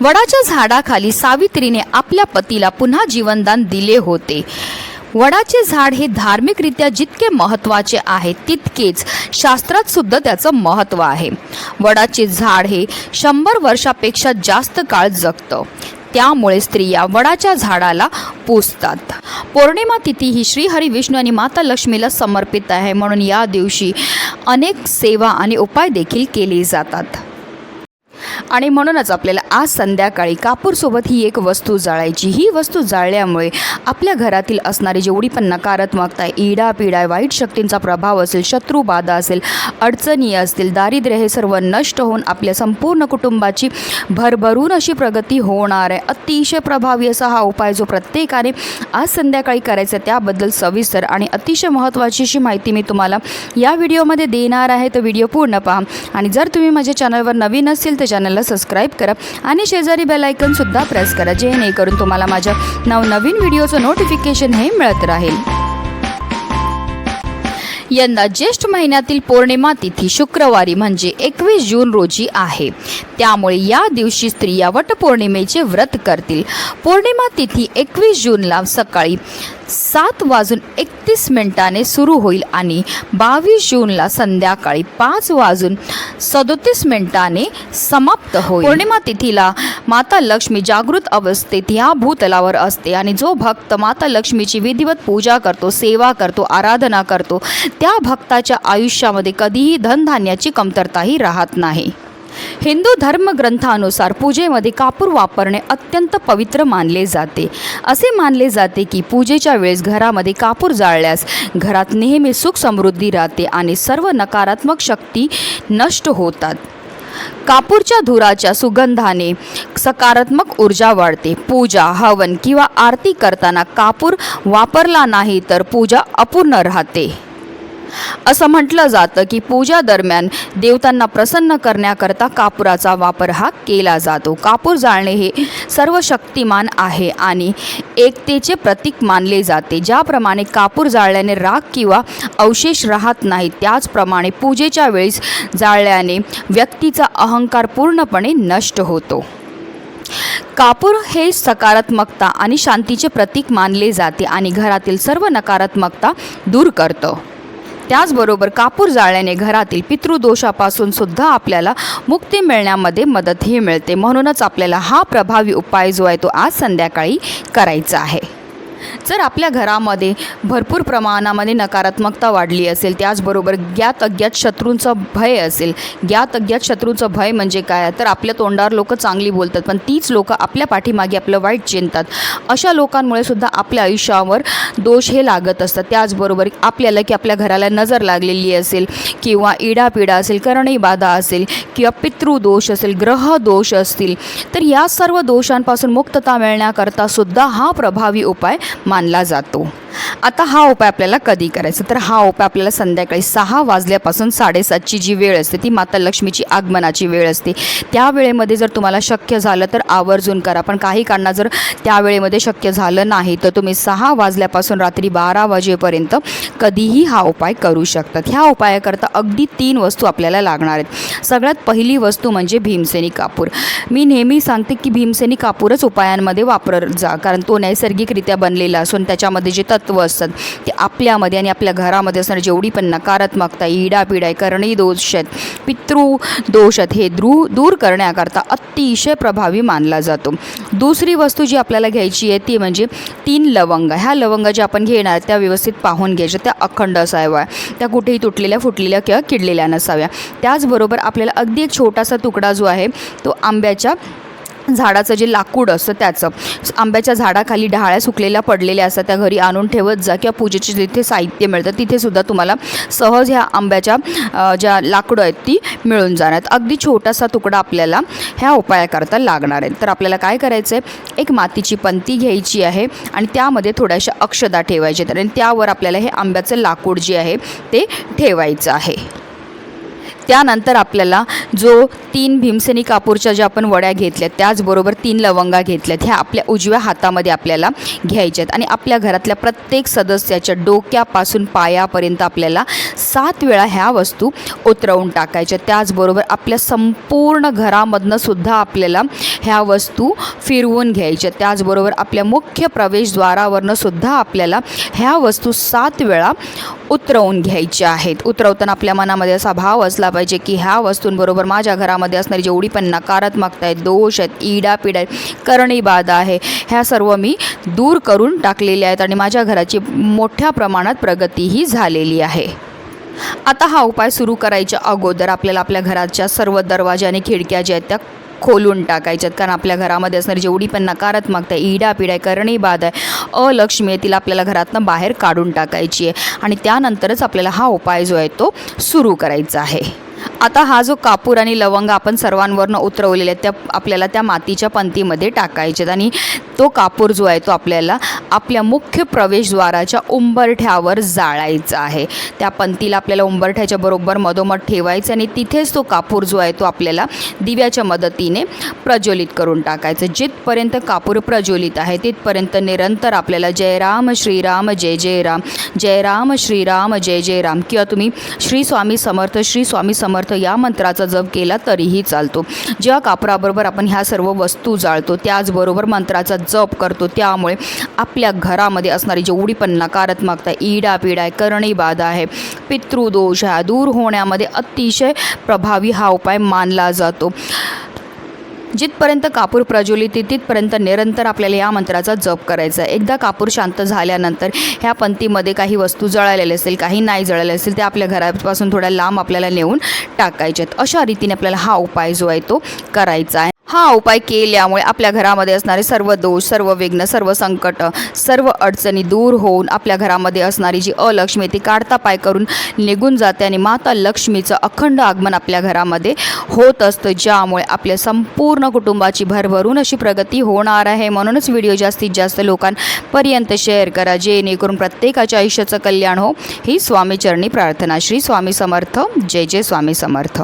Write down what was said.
वडाच्या झाडाखाली सावित्रीने आपल्या पतीला पुन्हा जीवनदान दिले होते. वडाचे झाड हे धार्मिकरित्या जितके महत्त्वाचे आहे तितकेच शास्त्रात सुद्धा त्याचं महत्त्व आहे. वडाचे झाड हे शंभर वर्षापेक्षा जास्त काळ जगतं. त्यामुळे स्त्रिया वडाच्या झाडाला पूजतात पौर्णिमा तिथी ही श्रीहरी विष्णू आणि माता लक्ष्मीला समर्पित आहे म्हणून या दिवशी अनेक सेवा आणि उपाय देखील केले जातात. आणि म्हणूनच आपल्याला आज संध्याकाळी कापूरसोबत ही एक वस्तू जाळायची. ही वस्तू जाळल्यामुळे आपल्या घरातील असणारी जेवढी पण नकारात्मकता इडा पिडा वाईट शक्तींचा प्रभाव असेल शत्रुबाधा असेल अडचणी असतील दारिद्र्य हे सर्व नष्ट होऊन आपल्या संपूर्ण कुटुंबाची भरभरून अशी प्रगती होणार आहे. अतिशय प्रभावी असा हा उपाय जो प्रत्येकाने आज संध्याकाळी करायचा आहे, त्याबद्दल सविस्तर आणि अतिशय महत्त्वाची अशी माहिती मी तुम्हाला या व्हिडिओमध्ये देणार आहे. तर व्हिडिओ पूर्ण पहा. आणि जर तुम्ही माझ्या चॅनलवर नवीन असेल तर चॅनल चॅनलला सबस्क्राईब करा आणि शेजारी बेलायकनसुद्धा प्रेस करा जेणेकरून तुम्हाला माझ्या नवनवीन व्हिडिओचं नोटिफिकेशन हे मिळत राहील. यंदा ज्येष्ठ महिन्यातील पौर्णिमा तिथी शुक्रवारी म्हणजे एकवीस जून रोजी आहे. त्यामुळे या दिवशी स्त्रिया वटपौर्णिमेचे व्रत करतील. पौर्णिमा तिथी एकवीस जूनला सकाळी सात वाजून एकतीस मिनिटाने सुरू होईल आणि बावीस जूनला संध्याकाळी पाच वाजून सदोतीस मिनिटाने समाप्त होईल. पौर्णिमा तिथीला माता लक्ष्मी जागृत अवस्थेत ह्या भूतलावर असते आणि जो भक्त माता लक्ष्मीची विधिवत पूजा करतो सेवा करतो आराधना करतो त्या भक्ताच्या आयुष्यामध्ये कधीही धनधान्याची कमतरताही राहत नाही. हिंदू धर्मग्रंथानुसार पूजेमध्ये कापूर वापरणे अत्यंत पवित्र मानले जाते. असे मानले जाते की पूजेच्या वेळेस घरामध्ये कापूर जाळल्यास घरात नेहमी सुख समृद्धी राहते आणि सर्व नकारात्मक शक्ती नष्ट होतात. कापूरच्या धुराच्या सुगंधाने सकारात्मक ऊर्जा वाढते. पूजा हवन किंवा आरती करताना कापूर वापरला नाही तर पूजा अपूर्ण राहते. असं म्हटलं जातं की पूजा दरम्यान देवतांना प्रसन्न करण्याकरता कापुराचा वापर हा केला जातो. कापूर जाळणे हे सर्व शक्तिमान आहे आणि एकतेचे प्रतीक मानले जाते. ज्याप्रमाणे कापूर जाळल्याने राग किंवा अवशेष राहत नाही त्याचप्रमाणे पूजेच्या वेळेस जाळल्याने व्यक्तीचा अहंकार पूर्णपणे नष्ट होतो. कापूर हे सकारात्मकता आणि शांतीचे प्रतीक मानले जाते आणि घरातील सर्व नकारात्मकता दूर करतं. त्याचबरोबर कापूर जाळ्याने घरातील पितृदोषापासून सुद्धा आपल्याला मुक्ती मिळण्यामध्ये मदतही मिळते. म्हणूनच आपल्याला हा प्रभावी उपाय जो आहे तो आज संध्याकाळी करायचा आहे. जर आपल्या घरामध्ये भरपूर प्रमाणामध्ये नकारात्मकता वाढली असेल त्याचबरोबर ज्ञात अज्ञात शत्रूंचा भय असेल ज्ञात अज्ञात शत्रूंचं भय म्हणजे काय? तर आपल्या तोंडावर लोक चांगली बोलतात पण तीच लोकं आपल्या पाठीमागे आपलं वाईट चिंतात. अशा लोकांमुळे सुद्धा आपल्या आयुष्यावर दोष हे लागत असतात. त्याचबरोबर आपल्याला की आपल्या घराला नजर लागलेली असेल किंवा इडापिडा असेल करणी बाधा असेल किंवा पितृदोष असेल ग्रह दोष असतील तर या सर्व दोषांपासून मुक्तता मिळण्याकरता सुद्धा हा प्रभावी उपाय मानला जातो. आता हा उपाय आपल्याला कधी करायचा? तर हा उपाय आपल्याला संध्याकाळी सहा वाजल्यापासून साडेसातची जी वेळ असते ती माता लक्ष्मीची आगमनाची वेळ असते. त्या वेळेमध्ये जर तुम्हाला शक्य झालं तर आवर्जून करा. पण काही कारणा जर त्या वेळेमध्ये शक्य झालं नाही तर तुम्ही सहा वाजल्यापासून रात्री बारा वाजेपर्यंत कधीही हा उपाय करू शकतात. ह्या उपायाकरता अगदी तीन वस्तू आपल्याला लागणार आहेत. सगळ्यात पहिली वस्तू म्हणजे भीमसेनी कापूर. मी नेहमी सांगते की भीमसेनी कापूरच उपायांमध्ये वापर जा कारण तो नैसर्गिकरित्या बनलेला असून त्याच्यामध्ये जे तत् तत्व असतात ते आपल्यामध्ये आणि आपल्या घरामध्ये असणारी जेवढी पण नकारात्मकता इडापिडा आहे करणी दोष आहेत पितृ दोष आहेत हे द्रू दूर करण्याकरता अतिशय प्रभावी मानला जातो. दुसरी वस्तू जी आपल्याला घ्यायची आहे ती म्हणजे तीन लवंग. ह्या लवंग ज्या आपण घेणार त्या व्यवस्थित पाहून घ्यायच्या त्या अखंड असाव्या. त्या कुठेही तुटलेल्या फुटलेल्या किंवा किडलेल्या नसाव्या. त्याचबरोबर आपल्याला अगदी एक छोटासा तुकडा जो आहे तो आंब्याच्या झाडाचं जे लाकूड असतं त्याचं आंब्याच्या झाडाखाली डहाळ्या सुकलेल्या पडलेल्या असतात त्या घरी आणून ठेवत जा किंवा पूजेचे जिथे साहित्य मिळतं तिथेसुद्धा तुम्हाला सहज ह्या आंब्याच्या ज्या लाकडं आहेत ती मिळून जाणार अगदी छोटासा तुकडा आपल्याला ह्या उपायाकरता लागणार आहे. तर आपल्याला काय करायचं आहे एक मातीची पंती घ्यायची आहे आणि त्यामध्ये थोड्याशा अक्षदा ठेवायच्या आहेत आणि त्यावर आपल्याला हे आंब्याचं लाकूड जे आहे ते ठेवायचं आहे. त्यानंतर आपल्याला जो तीन भीमसेनी कापूरच्या ज्या आपण वड्या घेतल्यात त्याचबरोबर तीन लवंगा घेतल्यात ह्या आपल्या उजव्या हातामध्ये आपल्याला घ्यायच्या आहेत आणि आपल्या घरातल्या प्रत्येक सदस्याच्या डोक्यापासून पायापर्यंत आपल्याला सात वेळा ह्या वस्तू उतरवून टाकायच्या. त्याचबरोबर आपल्या संपूर्ण घरामधनं सुद्धा आपल्याला ह्या वस्तू फिरवून घ्यायच्या. त्याचबरोबर आपल्या मुख्य प्रवेशद्वारावरनं सुद्धा आपल्याला ह्या वस्तू सात वेळा उतरवून घ्यायच्या आहेत. उतरवताना आपल्या मनामध्ये असा भाव असला पाहिजे पाहिजे की ह्या वस्तूंबरोबर माझ्या घरामध्ये असणारी जेवढी पण नकारात्मकता आहेत दोष आहेत इडापिड आहेत करणीबाधा आहे ह्या सर्व मी दूर करून टाकलेल्या आहेत आणि माझ्या घराची मोठ्या प्रमाणात प्रगतीही झालेली आहे. आता हा उपाय सुरू करायच्या अगोदर आपल्याला आपल्या घराच्या सर्व दरवाजा आणि खिडक्या ज्या आहेत त्या खोलून टाकायच्यात. कारण आपल्या घरामध्ये असणारी जेवढी पण नकारात्मकता आहे इडापिड आहे करणीबाध आहे अलक्ष्मी आहे तिला आपल्याला घरातनं बाहेर काढून टाकायची आहे. आणि त्यानंतरच आपल्याला हा उपाय जो आहे तो सुरू करायचा आहे. आता हा जो कापूर आणि लवंग आपण सर्वांवरनं उतरवलेले आहेत त्या आपल्याला त्या मातीच्या पंतीमध्ये टाकायचे आणि तो कापूर जो आहे तो आपल्याला आपल्या मुख्य प्रवेशद्वाराच्या उंबरठ्यावर जाळायचा आहे. त्या पंतीला आपल्याला उंबरठ्याच्या बरोबर मधोमध ठेवायचं आणि तिथेच तो कापूर जो आहे तो आपल्याला दिव्याच्या मदतीने प्रज्वलित करून टाकायचं. जिथपर्यंत कापूर प्रज्वलित आहे तिथपर्यंत निरंतर आपल्याला जय राम श्रीराम जय जय राम जय राम श्रीराम जय जय राम. किंवा तुम्ही श्री स्वामी समर्थ श्री स्वामी समर्थ समर्थ या मंत्राचा जप केला तरीही चालतो. जेव्हा कापराबरोबर आपण ह्या सर्व वस्तू जाळतो त्याचबरोबर मंत्राचा जप करतो त्यामुळे आपल्या घरामध्ये असणारी जेवढी पण नकारात्मकता इडा आहे करणी बाधा आहे पितृदोष आहे दूर होण्यामध्ये अतिशय प्रभावी हा उपाय मानला जातो. जिथपर्यंत कापूर प्रज्वलित आहे तिथपर्यंत निरंतर आपल्याला या मंत्राचा जप करायचा आहे. एकदा कापूर शांत झाल्यानंतर ह्या पंथीमध्ये काही वस्तू जळालेल्या असतील काही नाही जळाले असतील ते आपल्या घरापासून थोड्या लांब आपल्याला नेऊन टाकायच्यात अशा रीतीने आपल्याला हा उपाय जो आहे तो करायचा आहे. हा उपाय केल्यामुळे आपल्या घरामध्ये असणारे सर्व दोष सर्व विघ्न सर्व संकट सर्व अडचणी दूर होऊन आपल्या घरामध्ये असणारी जी अलक्ष्मी ती काढता पाय करून निघून जाते आणि माता लक्ष्मीचं अखंड आगमन आपल्या घरामध्ये होत असतं ज्यामुळे आपल्या संपूर्ण कुटुंबाची भरभरून अशी प्रगती होणार आहे. म्हणूनच व्हिडिओ जास्तीत जास्त लोकांपर्यंत शेअर करा जेणेकरून प्रत्येकाच्या आयुष्याचं कल्याण हो. ही स्वामीचरणी प्रार्थना. श्री स्वामी समर्थ. जय जय स्वामी समर्थ.